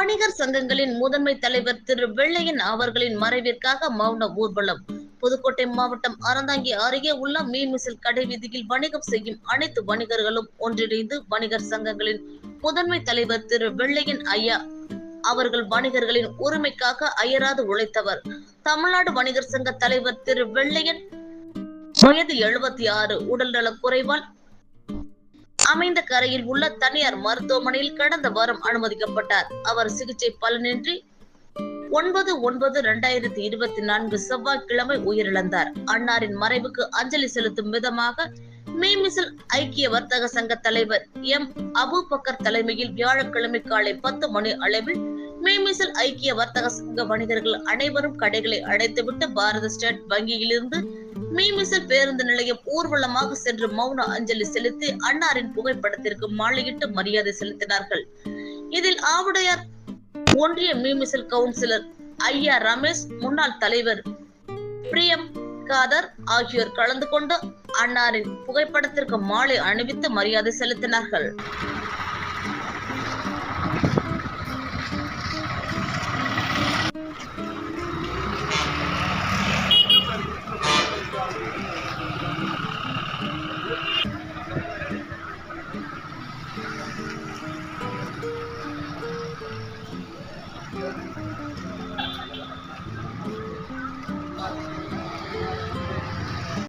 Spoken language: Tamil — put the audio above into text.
வணிகர் சங்கங்களின் முதன்மை தலைவர் திரு வெள்ளையன் அவர்களின் மறைவிற்காக மௌன ஊர்வலம். புதுக்கோட்டை மாவட்டம் அறந்தாங்கி அருகே உள்ள மீன்மிசில் கடை வீதியில் வணிகம் செய்யும் அனைத்து வணிகர்களும் ஒன்றிணைந்து வணிகர் சங்கங்களின் முதன்மை தலைவர் திரு வெள்ளையன் ஐயா அவர்கள் வணிகர்களின் உரிமைக்காக அயராது உழைத்தவர். தமிழ்நாடு வணிகர் சங்க தலைவர் திரு வெள்ளையன் வயது எழுபத்தி ஆறு உடல்நலக் குறைவால் அமைந்த கரையில் உள்ள தனியார் மருத்துவமனையில் கடந்த வாரம் அனுமதிக்கப்பட்டார். அவர் சிகிச்சை பலனின்றி ஒன்பது ஒன்பது இரண்டாயிரத்தி இருபத்தி நான்கு செவ்வாய்க்கிழமை உயிரிழந்தார். அன்னாரின் மறைவுக்கு அஞ்சலி செலுத்தும் விதமாக மீமிசில் ஐக்கிய வர்த்தக சங்க தலைவர் எம். அபுபக்கர் தலைமையில் வியாழக்கிழமை காலை பத்து மணி அளவில் மீமிசில் ஐக்கிய வர்த்தக சங்க வணிகர்கள் அனைவரும் கடைகளை அடைத்துவிட்டு பாரத ஸ்டேட் வங்கியிலிருந்து மீமிசல் பேருந்து நிலையம் ஊர்வலமாக சென்று மௌன அஞ்சலி செலுத்தி அன்னாரின் புகைப்படத்திற்கு மாலையிட்டு மரியாதை செலுத்தினார்கள். இதில் ஆவுடையார் ஒன்றிய மீமிசல் கவுன்சிலர் ஐயா ரமேஷ் முன்னாள் தலைவர் பிரியம் காதர் ஆகியோர் கலந்து கொண்டு அன்னாரின் புகைப்படத்திற்கு மாலை அணிவித்து மரியாதை செலுத்தினார்கள். Thank you.